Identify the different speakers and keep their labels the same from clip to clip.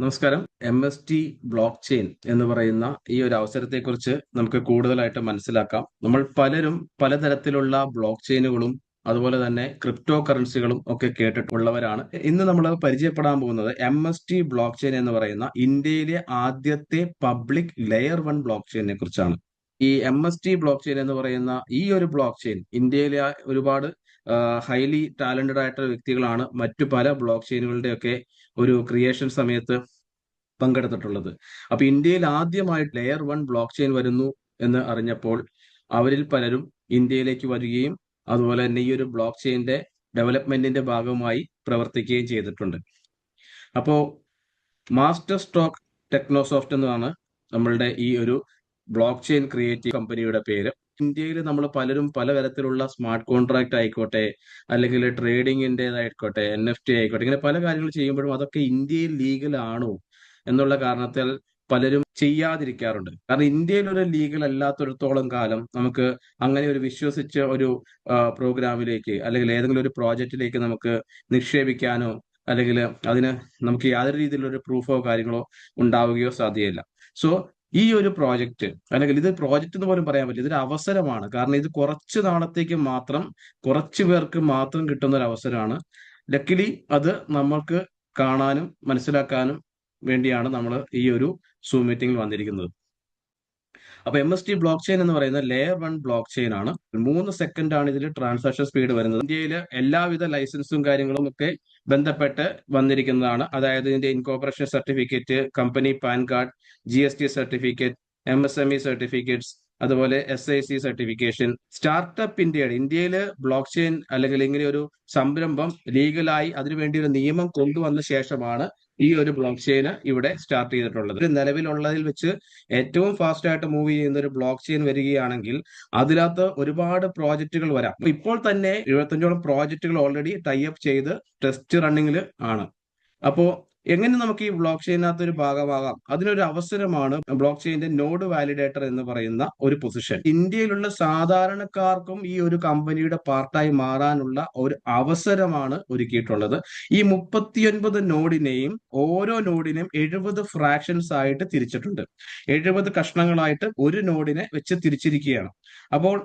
Speaker 1: നമസ്കാരം. M S T blockchain എന്ന് പറയുന്ന ഈ ഒരു അവസരത്തെക്കുറിച്ച് നമുക്ക് കൂടുതലായിട്ട് മനസ്സിലാക്കാം. നമ്മൾ പലരും പലതരത്തിലുള്ള ബ്ലോക്ക് ചെയിനുകളും അതുപോലെ തന്നെ ക്രിപ്റ്റോ കറൻസികളും ഒക്കെ കേട്ടിട്ടുള്ളവരാണ്. ഇന്ന് നമ്മൾ പരിചയപ്പെടാൻ പോകുന്നത് M S T blockchain എന്ന് പറയുന്ന ഇന്ത്യയിലെ ആദ്യത്തെ പബ്ലിക് ലെയർ വൺ ബ്ലോക്ക് ചെയിനെ കുറിച്ചാണ്. ഈ M S T blockchain എന്ന് പറയുന്ന ഈ ഒരു ബ്ലോക്ക് ചെയിൻ ഇന്ത്യയിലെ ഒരുപാട് ഹൈലി ടാലന്റഡ് ആയിട്ടുള്ള വ്യക്തികളാണ് മറ്റു പല ബ്ലോക്ക് ചെയിനുകളുടെ ഒക്കെ ഒരു ക്രിയേഷൻ സമയത്ത് പങ്കെടുത്തിട്ടുള്ളത്. അപ്പൊ ഇന്ത്യയിൽ ആദ്യമായിട്ട് ലെയർ വൺ ബ്ലോക്ക് ചെയിൻ വരുന്നു എന്ന് അറിഞ്ഞപ്പോൾ അവരിൽ പലരും ഇന്ത്യയിലേക്ക് വരികയും അതുപോലെ തന്നെ ഈ ഒരു ബ്ലോക്ക് ചെയിന്റെ ഡെവലപ്മെന്റിന്റെ ഭാഗമായി പ്രവർത്തിക്കുകയും ചെയ്തിട്ടുണ്ട്. അപ്പോ മാസ്റ്റർ സ്റ്റോക്ക് ടെക്നോസോഫ്റ്റ് എന്നതാണ് നമ്മളുടെ ഈ ഒരു ബ്ലോക്ക് ചെയിൻ ക്രിയേറ്റീവ് കമ്പനിയുടെ പേര്. ഇന്ത്യയിൽ നമ്മൾ പലരും പലതരത്തിലുള്ള സ്മാർട്ട് കോൺട്രാക്ട് ആയിക്കോട്ടെ അല്ലെങ്കിൽ ട്രേഡിങ്ങിന്റെതായിക്കോട്ടെ എൻ എഫ് ടി ആയിക്കോട്ടെ ഇങ്ങനെ പല കാര്യങ്ങൾ ചെയ്യുമ്പോഴും അതൊക്കെ ഇന്ത്യയിൽ ലീഗൽ ആണോ? എന്നുള്ള കാരണത്താൽ പലരും ചെയ്യാതിരിക്കാറുണ്ട്. കാരണം ഇന്ത്യയിൽ ഒരു ലീഗൽ അല്ലാത്തിടത്തോളം കാലം നമുക്ക് അങ്ങനെ ഒരു വിശ്വസിച്ച ഒരു പ്രോഗ്രാമിലേക്ക് അല്ലെങ്കിൽ ഏതെങ്കിലും ഒരു പ്രോജക്റ്റിലേക്ക് നമുക്ക് നിക്ഷേപിക്കാനോ അല്ലെങ്കിൽ അതിന് നമുക്ക് യാതൊരു രീതിയിലുള്ള പ്രൂഫോ കാര്യങ്ങളോ ഉണ്ടാവുകയോ സാധ്യമല്ല സോ ഈ ഒരു പ്രോജക്റ്റ് അല്ലെങ്കിൽ ഇത് പ്രോജക്റ്റ് എന്ന് പോലും പറയാൻ പറ്റില്ല. ഇതൊരു അവസരമാണ്. കാരണം ഇത് കുറച്ച് നാളത്തേക്ക് മാത്രം കുറച്ച് പേർക്ക് മാത്രം കിട്ടുന്ന ഒരു അവസരമാണ്. ലക്കിലി അത് നമ്മൾക്ക് കാണാനും മനസ്സിലാക്കാനും വേണ്ടിയാണ് നമ്മൾ ഈ ഒരു സൂ മീറ്റിംഗിൽ വന്നിരിക്കുന്നത്. അപ്പൊ M S T blockchain എന്ന് പറയുന്നത് ലെയർ വൺ ബ്ലോക്ക് ചെയിൻ ആണ്. മൂന്ന് സെക്കൻഡ് ആണ് ഇതിൽ ട്രാൻസാക്ഷൻ സ്പീഡ് വരുന്നത്. ഇന്ത്യയിലെ എല്ലാവിധ ലൈസൻസും കാര്യങ്ങളും ഒക്കെ ബന്ധപ്പെട്ട് വന്നിരിക്കുന്നതാണ്. അതായത് ഇതിന്റെ incorporation certificate company PAN card G certificate M certificates അതുപോലെ S I C certification startup ഇന്ത്യയുടെ ഇന്ത്യയിൽ ബ്ലോക്ക് ചെയിൻ അല്ലെങ്കിൽ ഇങ്ങനെ ഒരു സംരംഭം ലീഗലായി അതിനുവേണ്ടി ഒരു നിയമം കൊണ്ടുവന്ന ശേഷമാണ് ഈ ഒരു ബ്ലോക്ക് ചെയിൻ ഇവിടെ സ്റ്റാർട്ട് ചെയ്തിട്ടുള്ളത്. നിലവിലുള്ളതിൽ വെച്ച് ഏറ്റവും ഫാസ്റ്റ് ആയിട്ട് മൂവ് ചെയ്യുന്ന ഒരു ബ്ലോക്ക് ചെയിൻ വരികയാണെങ്കിൽ അതിനകത്ത് ഒരുപാട് പ്രോജക്റ്റുകൾ വരാം. ഇപ്പോൾ തന്നെ എഴുപത്തഞ്ചോളം പ്രോജക്റ്റുകൾ ഓൾറെഡി ടൈ അപ്പ് ചെയ്ത് ടെസ്റ്റ് റണ്ണിങ്ങിൽ ആണ്. അപ്പോ എങ്ങനെ നമുക്ക് ഈ ബ്ലോക്ക് ചെയിനകത്ത് ഒരു ഭാഗമാകാം? അതിനൊരു അവസരമാണ് ബ്ലോക്ക് ചെയിന്റെ നോഡ് വാലിഡേറ്റർ എന്ന് പറയുന്ന ഒരു പൊസിഷൻ ഇന്ത്യയിലുള്ള സാധാരണക്കാർക്കും ഈ ഒരു കമ്പനിയുടെ പാർട്ടായി മാറാനുള്ള ഒരു അവസരമാണ് ഒരുക്കിയിട്ടുള്ളത്. ഈ മുപ്പത്തിയൊൻപത് നോഡിനെയും ഓരോ നോഡിനെയും എഴുപത് ഫ്രാക്ഷൻസ് ആയിട്ട് തിരിച്ചിട്ടുണ്ട്. എഴുപത് കഷ്ണങ്ങളായിട്ട് ഒരു നോഡിനെ വെച്ച് തിരിച്ചിരിക്കുകയാണ്. അപ്പോൾ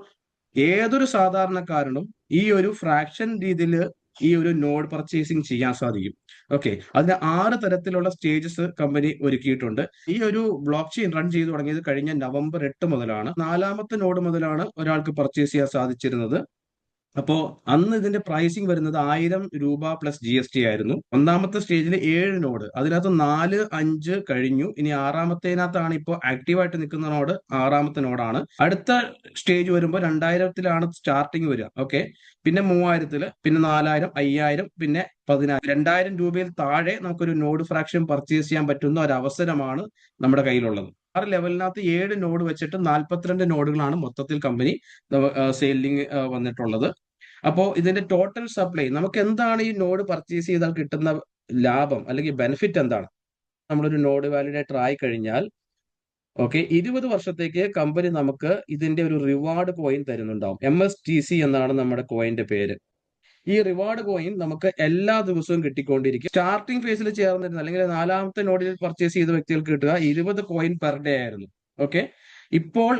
Speaker 1: ഏതൊരു സാധാരണക്കാരനും ഈ ഒരു ഫ്രാക്ഷൻ രീതിയിൽ ഈ ഒരു നോഡ് പർച്ചേസിങ് ചെയ്യാൻ സാധിക്കും. ഓക്കെ അതിന് ആറ് തരത്തിലുള്ള സ്റ്റേജസ് കമ്പനി ഒരുക്കിയിട്ടുണ്ട്. ഈ ഒരു ബ്ലോക്ക് ചെയിൻ റൺ ചെയ്തു തുടങ്ങിയത് കഴിഞ്ഞ നവംബർ എട്ട് മുതലാണ്. നാലാമത്തെ നോഡ് മുതലാണ് ഒരാൾക്ക് പർച്ചേസ് ചെയ്യാൻ സാധിച്ചിരുന്നത്. അപ്പോ അന്ന് ഇതിന്റെ പ്രൈസിങ് വരുന്നത് ആയിരം രൂപ പ്ലസ് ജി എസ് ടി ആയിരുന്നു. ഒന്നാമത്തെ സ്റ്റേജിൽ ഏഴ് നോഡ് അതിനകത്ത് നാല് അഞ്ച് കഴിഞ്ഞു. ഇനി ആറാമത്തേനകത്താണ് ഇപ്പോൾ ആക്റ്റീവായിട്ട് നിൽക്കുന്ന നോഡ് ആറാമത്തെ നോഡാണ് അടുത്ത സ്റ്റേജ് വരുമ്പോൾ രണ്ടായിരത്തിലാണ് സ്റ്റാർട്ടിങ് വരിക. ഓക്കെ പിന്നെ മൂവായിരത്തിൽ പിന്നെ നാലായിരം അയ്യായിരം പിന്നെ പതിനായിരം. രണ്ടായിരം രൂപയിൽ താഴെ നമുക്കൊരു നോഡ് ഫ്രാക്ഷൻ പർച്ചേസ് ചെയ്യാൻ പറ്റുന്ന ഒരു അവസരമാണ് നമ്മുടെ കയ്യിലുള്ളത്. ആറ് ലെവലിനകത്ത് ഏഴ് നോഡ് വെച്ചിട്ട് നാൽപ്പത്തിരണ്ട് നോഡുകളാണ് മൊത്തത്തിൽ കമ്പനി സെയിലിംഗ് വന്നിട്ടുള്ളത്. അപ്പോൾ ഇതിന്റെ ടോട്ടൽ സപ്ലൈ നമുക്ക് എന്താണ് ഈ നോഡ് പർച്ചേസ് ചെയ്താൽ കിട്ടുന്ന ലാഭം അല്ലെങ്കിൽ ബെനിഫിറ്റ് എന്താണ്? നമ്മളൊരു നോഡ് വാലിഡേറ്റർ ആയി കഴിഞ്ഞാൽ ഓക്കെ ഇരുപത് വർഷത്തേക്ക് കമ്പനി നമുക്ക് ഇതിന്റെ ഒരു റിവാർഡ് കോയിൻ തരുന്നുണ്ടാവും. എം എസ് ടി സി എന്നാണ് നമ്മുടെ കോയിന്റെ പേര്. ഈ റിവാർഡ് കോയിൻ നമുക്ക് എല്ലാ ദിവസവും കിട്ടിക്കൊണ്ടിരിക്കും. സ്റ്റാർട്ടിംഗ് ഫേസിൽ ചേർന്നിരുന്ന അല്ലെങ്കിൽ നാലാമത്തെ നോഡിൽ പർച്ചേസ് ചെയ്ത വ്യക്തികൾക്ക് കിട്ടുക ഇരുപത് കോയിൻ പെർ ഡേ ആയിരുന്നു. ഓക്കെ ഇപ്പോൾ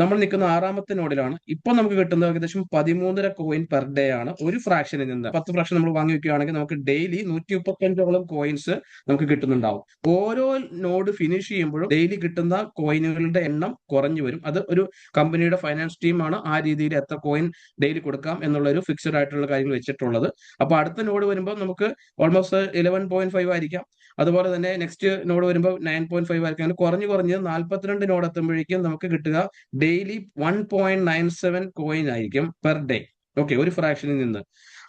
Speaker 1: നമ്മൾ നിൽക്കുന്ന ആറാമത്തെ നോഡിലാണ്. ഇപ്പൊ നമുക്ക് കിട്ടുന്നത് ഏകദേശം പതിമൂന്നര കോയിൻ പെർ ഡേ ആണ്. ഒരു ഫ്രാക്ഷനിൽ നിന്ന് പത്ത് ഫ്രാക്ഷൻ നമ്മൾ വാങ്ങി വെക്കുകയാണെങ്കിൽ നമുക്ക് ഡെയിലി നൂറ്റി മുപ്പത്തഞ്ചോളം കോയിൻസ് നമുക്ക് കിട്ടുന്നുണ്ടാവും. ഓരോ നോഡ് ഫിനിഷ് ചെയ്യുമ്പോഴും ഡെയിലി കിട്ടുന്ന കോയിനുകളുടെ എണ്ണം കുറഞ്ഞു വരും. അത് ഒരു കമ്പനിയുടെ ഫൈനാൻസ് ടീമാണ് ആ രീതിയിൽ എത്ര കോയിൻ ഡെയിലി കൊടുക്കാം എന്നുള്ള ഒരു ഫിക്സഡ് ആയിട്ടുള്ള കാര്യങ്ങൾ വെച്ചിട്ടുള്ളത്. അപ്പൊ അടുത്ത നോഡ് വരുമ്പോൾ നമുക്ക് ഓൾമോസ്റ്റ് ഇലവൻ പോയിന്റ് ഫൈവ് ആയിരിക്കാം. അതുപോലെ തന്നെ നെക്സ്റ്റ് നോഡ് വരുമ്പോൾ നയൻ പോയിന്റ് ഫൈവ് ആയിരിക്കും. കുറഞ്ഞു കുറഞ്ഞ് നാൽപ്പത്തിരണ്ട് നോഡ് എത്തുമ്പോഴേക്കും നമുക്ക് കിട്ടുക daily one point nine seven coin ആയിരിക്കും പെർ ഡേ ഓക്കെ ഒരു ഫ്രാക്ഷനിൽ നിന്ന്.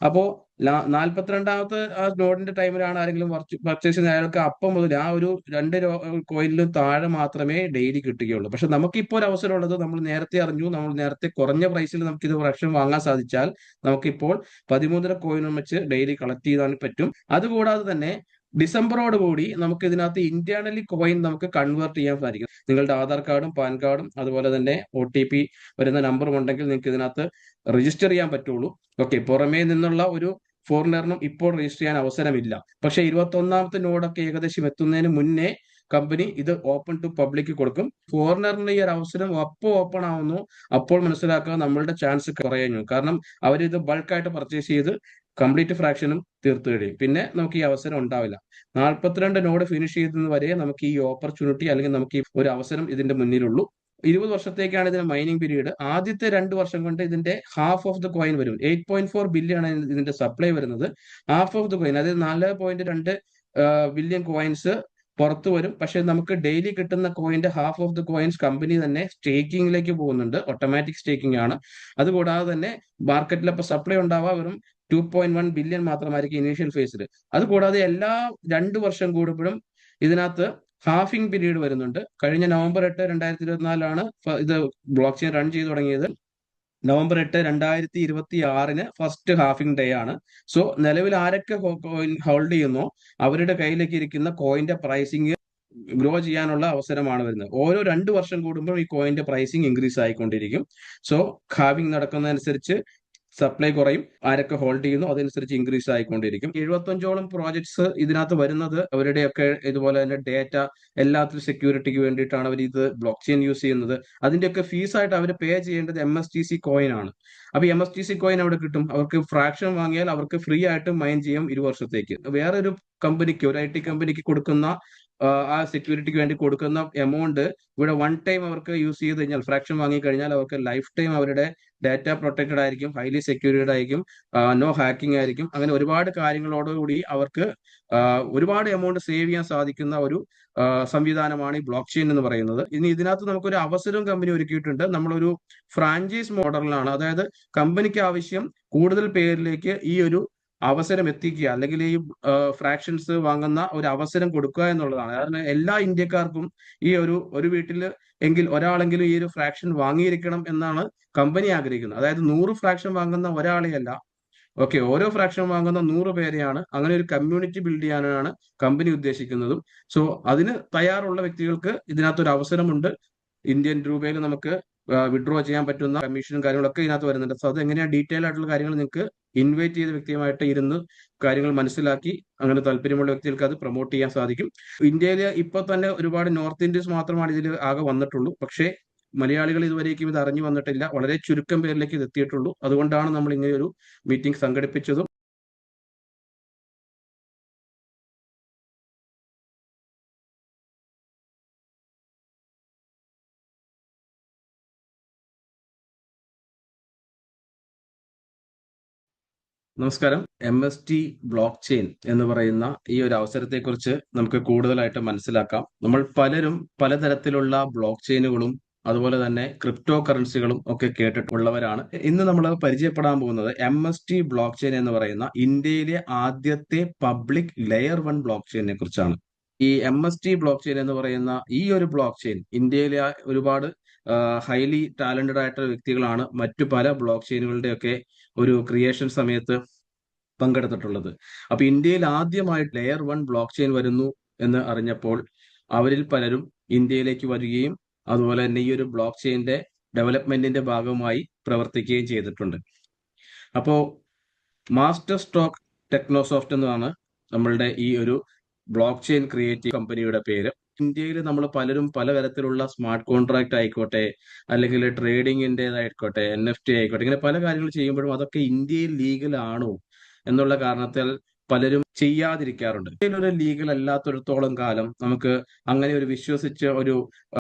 Speaker 1: അപ്പോ നാൽപ്പത്തിരണ്ടാമത്തെ ആ നോഡിന്റെ ടൈമിലാണ് ആരെങ്കിലും പർച്ചേസ് അയാൾക്ക് അപ്പം മുതൽ ആ ഒരു രണ്ട് കോയിനിലും താഴെ മാത്രമേ ഡെയിലി കിട്ടുകയുള്ളൂ. പക്ഷെ നമുക്കിപ്പോൾ ഒരു അവസരം ഉള്ളത് നമ്മൾ നേരത്തെ അറിഞ്ഞു നമ്മൾ നേരത്തെ കുറഞ്ഞ പ്രൈസിൽ നമുക്ക് ഇത് ഫ്രാക്ഷൻ വാങ്ങാൻ സാധിച്ചാൽ നമുക്കിപ്പോൾ പതിമൂന്നര കോയിനും വെച്ച് ഡെയിലി കളക്ട് ചെയ്യാൻ പറ്റും. അതുകൂടാതെ തന്നെ ഡിസംബറോട് കൂടി നമുക്ക് ഇതിനകത്ത് ഇന്റേണലി കോയിൻ നമുക്ക് കൺവേർട്ട് ചെയ്യാൻ സാധിക്കും. നിങ്ങളുടെ ആധാർ കാർഡും പാൻ കാർഡും അതുപോലെ തന്നെ ഒ ടി പി വരുന്ന നമ്പറും ഉണ്ടെങ്കിൽ നിങ്ങൾക്ക് ഇതിനകത്ത് രജിസ്റ്റർ ചെയ്യാൻ പറ്റുള്ളൂ. ഓക്കെ പുറമേ നിന്നുള്ള ഒരു ഫോറിനറിനും ഇപ്പോൾ രജിസ്റ്റർ ചെയ്യാൻ അവസരമില്ല. പക്ഷെ ഇരുപത്തി ഒന്നാമത്തെ നോഡൊക്കെ ഏകദേശം എത്തുന്നതിന് മുന്നേ കമ്പനി ഇത് ഓപ്പൺ ടു പബ്ലിക് കൊടുക്കും. ഫോറിനറിന് ഈ ഒരു അവസരം അപ്പോൾ ഓപ്പൺ ആവുന്നു. അപ്പോൾ മനസ്സിലാക്കുക നമ്മളുടെ ചാൻസ് കുറയുന്നു. കാരണം അവരിത് ബൾക്കായിട്ട് പർച്ചേസ് ചെയ്ത് കംപ്ലീറ്റ് ഫ്രാക്ഷനും തീർത്തു കഴിയും. പിന്നെ നമുക്ക് ഈ അവസരം ഉണ്ടാവില്ല. നാൽപ്പത്തിരണ്ട് നോഡ് ഫിനിഷ് ചെയ്യുന്നത് വരെ നമുക്ക് ഈ ഓപ്പർച്യൂണിറ്റി അല്ലെങ്കിൽ നമുക്ക് ഈ ഒരു അവസരം ഇതിന്റെ മുന്നിലുള്ളൂ. ഇരുപത് വർഷത്തേക്കാണ് ഇതിന്റെ മൈനിങ് പീരീഡ് ആദ്യത്തെ രണ്ട് വർഷം കൊണ്ട് ഇതിന്റെ ഹാഫ് ഓഫ് ദ കോയിൻ വരും. എയ്റ്റ് പോയിന്റ് ഫോർ ബില്യൺ ആണ് ഇതിന്റെ സപ്ലൈ വരുന്നത്. ഹാഫ് ഓഫ് ദ കോയിൻ അതായത് നാല് പോയിന്റ് രണ്ട് ബില്യൺ കോയിൻസ് പുറത്തു വരും. പക്ഷെ നമുക്ക് ഡെയിലി കിട്ടുന്ന കോയിന്റെ half of the coins company തന്നെ സ്റ്റേക്കിംഗിലേക്ക് പോകുന്നുണ്ട്. ഓട്ടോമാറ്റിക് സ്റ്റേക്കിംഗ് ആണ്. അതുകൂടാതെ തന്നെ മാർക്കറ്റിൽ അപ്പോൾ സപ്ലൈ ഉണ്ടാവാ. വെറും ടു പോയിന്റ് വൺ ബില്യൺ മാത്രമായിരിക്കും ഇനീഷ്യൽ ഫേസിൽ അതുകൂടാതെ എല്ലാ രണ്ട് വർഷം കൂടുമ്പോഴും ഇതിനകത്ത് ഹാഫിംഗ് പീരീഡ് വരുന്നുണ്ട്. കഴിഞ്ഞ നവംബർ എട്ട് രണ്ടായിരത്തി ഇരുപത്തിനാലാണ് ഇത് ബ്ലോക്ക് ചെയിൻ റൺ ചെയ്തു തുടങ്ങിയത്. നവംബർ എട്ട് രണ്ടായിരത്തി ഇരുപത്തി ആറിന് ഫസ്റ്റ് ഹാഫിംഗ് ഡേ ആണ്. സോ നിലവിൽ ആരൊക്കെ കോയിൻ ഹോൾഡ് ചെയ്യുന്നോ അവരുടെ കയ്യിലേക്ക് ഇരിക്കുന്ന കോയിന്റെ പ്രൈസിങ് ഗ്രോ ചെയ്യാനുള്ള അവസരമാണ് വരുന്നത്. ഓരോ രണ്ട് വർഷം കൂടുമ്പോൾ ഈ കോയിന്റെ പ്രൈസിങ് ഇൻക്രീസ് ആയിക്കൊണ്ടിരിക്കും. സോ ഹാവിംഗ് നടക്കുന്നതനുസരിച്ച് സപ്ലൈ കുറയും ആരൊക്കെ ഹോൾഡ് ചെയ്യുന്നു അതനുസരിച്ച് ഇൻക്രീസ് ആയിക്കൊണ്ടിരിക്കും. എഴുപത്തഞ്ചോളം പ്രോജക്ട്സ് ഇതിനകത്ത് വരുന്നത് അവരുടെയൊക്കെ ഇതുപോലെ തന്നെ ഡേറ്റ എല്ലാത്തിനും സെക്യൂരിറ്റിക്ക് വേണ്ടിയിട്ടാണ് അവർ ഇത് ബ്ലോക്ക് ചെയിൻ യൂസ് ചെയ്യുന്നത്. അതിന്റെയൊക്കെ ഫീസായിട്ട് അവർ പേ ചെയ്യേണ്ടത് M S T C coin ആണ്. അപ്പൊ M S T C coin അവിടെ കിട്ടും. അവർക്ക് ഫ്രാക്ഷൻ വാങ്ങിയാൽ അവർക്ക് ഫ്രീ ആയിട്ട് മൈൻ ചെയ്യാം ഇരു വർഷത്തേക്ക്. വേറൊരു കമ്പനിക്ക് ഒരു ഐ ടി കമ്പനിക്ക് കൊടുക്കുന്ന ആ സെക്യൂരിറ്റിക്ക് വേണ്ടി കൊടുക്കുന്ന എമൗണ്ട് ഇവിടെ വൺ ടൈം അവർക്ക് യൂസ് ചെയ്ത് കഴിഞ്ഞാൽ ഫ്രാക്ഷൻ വാങ്ങി കഴിഞ്ഞാൽ അവർക്ക് ലൈഫ് ടൈം അവരുടെ ഡാറ്റ പ്രൊട്ടക്റ്റഡ് ആയിരിക്കും ഹൈലി സെക്യൂരിഡ് ആയിരിക്കും നോ ഹാക്കിംഗ് ആയിരിക്കും. അങ്ങനെ ഒരുപാട് കാര്യങ്ങളോടുകൂടി അവർക്ക് ഒരുപാട് എമൗണ്ട് സേവ് ചെയ്യാൻ സാധിക്കുന്ന ഒരു സംവിധാനമാണ് ഈ ബ്ലോക്ക് ചെയിൻ എന്ന് പറയുന്നത്. ഇനി ഇതിനകത്ത് നമുക്കൊരു അവസരം കമ്പനി ഒരുക്കിയിട്ടുണ്ട്. നമ്മളൊരു ഫ്രാഞ്ചൈസ് മോഡലിലാണ് അതായത് കമ്പനിക്ക് ആവശ്യം കൂടുതൽ പേരിലേക്ക് ഈ ഒരു അവസരം എത്തിക്കുക അല്ലെങ്കിൽ ഈ ഫ്രാക്ഷൻസ് വാങ്ങുന്ന ഒരു അവസരം കൊടുക്കുക എന്നുള്ളതാണ്. കാരണം എല്ലാ ഇന്ത്യക്കാർക്കും ഈ ഒരു ഒരു വീട്ടിൽ എങ്കിൽ ഒരാളെങ്കിലും ഈ ഒരു ഫ്രാക്ഷൻ വാങ്ങിയിരിക്കണം എന്നാണ് കമ്പനി ആഗ്രഹിക്കുന്നത്. അതായത് നൂറ് ഫ്രാക്ഷൻ വാങ്ങുന്ന ഒരാളെയല്ല ഓക്കെ ഓരോ ഫ്രാക്ഷൻ വാങ്ങുന്ന നൂറ് പേരെയാണ്. അങ്ങനെ ഒരു കമ്മ്യൂണിറ്റി ബിൽഡ് ചെയ്യാനാണ് കമ്പനി ഉദ്ദേശിക്കുന്നതും. സോ അതിന് തയ്യാറുള്ള വ്യക്തികൾക്ക് ഇതിനകത്തൊരു അവസരമുണ്ട്. ഇന്ത്യൻ രൂപയിൽ നമുക്ക് വിഡ്രോ ചെയ്യാൻ പറ്റുന്ന കമ്മീഷനും കാര്യങ്ങളൊക്കെ ഇതിനകത്ത് വരുന്നുണ്ട്. സോ അത് എങ്ങനെയാണ് ഡീറ്റെയിൽ ആയിട്ടുള്ള കാര്യങ്ങൾ നിങ്ങൾക്ക് ഇൻവൈറ്റ് ചെയ്ത വ്യക്തിയുമായിട്ട് ഇരുന്ന് കാര്യങ്ങൾ മനസ്സിലാക്കി അങ്ങനെ താല്പര്യമുള്ള വ്യക്തികൾക്ക് അത് പ്രൊമോട്ട് ചെയ്യാൻ സാധിക്കും. ഇന്ത്യയിൽ ഇപ്പൊ തന്നെ ഒരുപാട് നോർത്ത് ഇന്ത്യൻസ് മാത്രമാണ് ഇതിൽ ആകെ വന്നിട്ടുള്ളൂ. പക്ഷേ മലയാളികൾ ഇതുവരേക്കും ഇത് അറിഞ്ഞു വന്നിട്ടില്ല. വളരെ ചുരുക്കം പേരിലേക്ക് ഇത് എത്തിയിട്ടുള്ളൂ. അതുകൊണ്ടാണ് നമ്മൾ ഇങ്ങനെ ഒരു മീറ്റിംഗ് സംഘടിപ്പിച്ചതും നമസ്കാരം. M S T blockchain എന്ന് പറയുന്ന ഈ ഒരു അവസരത്തെക്കുറിച്ച് നമുക്ക് കൂടുതലായിട്ട് മനസ്സിലാക്കാം. നമ്മൾ പലരും പലതരത്തിലുള്ള ബ്ലോക്ക് ചെയിനുകളും അതുപോലെ തന്നെ ക്രിപ്റ്റോ കറൻസികളും ഒക്കെ കേട്ടിട്ടുള്ളവരാണ്. ഇന്ന് നമ്മൾ പരിചയപ്പെടാൻ പോകുന്നത് M S T blockchain എന്ന് പറയുന്ന ഇന്ത്യയിലെ ആദ്യത്തെ പബ്ലിക് ലെയർ വൺ ബ്ലോക്ക് ചെയിനെ കുറിച്ചാണ്. ഈ M S T blockchain എന്ന് പറയുന്ന ഈ ഒരു ബ്ലോക്ക് ചെയിൻ ഇന്ത്യയിലെ ഒരുപാട് ഹൈലി ടാലന്റഡ് ആയിട്ടുള്ള വ്യക്തികളാണ് മറ്റു പല ബ്ലോക്ക് ചെയിനുകളുടെ ഒക്കെ ഒരു ക്രിയേഷൻ സമയത്ത് പങ്കെടുത്തിട്ടുള്ളത്. അപ്പൊ ഇന്ത്യയിൽ ആദ്യമായിട്ട് ലെയർ വൺ ബ്ലോക്ക് ചെയിൻ വരുന്നു എന്ന് അറിഞ്ഞപ്പോൾ അവരിൽ പലരും ഇന്ത്യയിലേക്ക് വരികയും അതുപോലെ തന്നെ ഈ ഒരു ബ്ലോക്ക് ചെയിന്റെ ഡെവലപ്മെന്റിന്റെ ഭാഗമായി പ്രവർത്തിക്കുകയും ചെയ്തിട്ടുണ്ട്. അപ്പോ മാസ്റ്റർ സ്റ്റോക്ക് ടെക്നോസോഫ്റ്റ് എന്നതാണ് നമ്മളുടെ ഈ ഒരു ബ്ലോക്ക് ചെയിൻ ക്രിയേറ്റീവ് കമ്പനിയുടെ പേര്. ഇന്ത്യയിൽ നമ്മൾ പലരും പലതരത്തിലുള്ള സ്മാർട്ട് കോൺട്രാക്ട് ആയിക്കോട്ടെ അല്ലെങ്കിൽ ട്രേഡിങ്ങിന്റെതായിക്കോട്ടെ എൻ എഫ് ടി ആയിക്കോട്ടെ ഇങ്ങനെ പല കാര്യങ്ങൾ ചെയ്യുമ്പോഴും അതൊക്കെ ഇന്ത്യയിൽ ലീഗൽ ആണോ എന്നുള്ള കാരണത്താൽ പലരും ചെയ്യാതിരിക്കാറുണ്ട്. ഒരു ലീഗൽ അല്ലാത്തിടത്തോളം കാലം നമുക്ക് അങ്ങനെ ഒരു വിശ്വസിച്ച ഒരു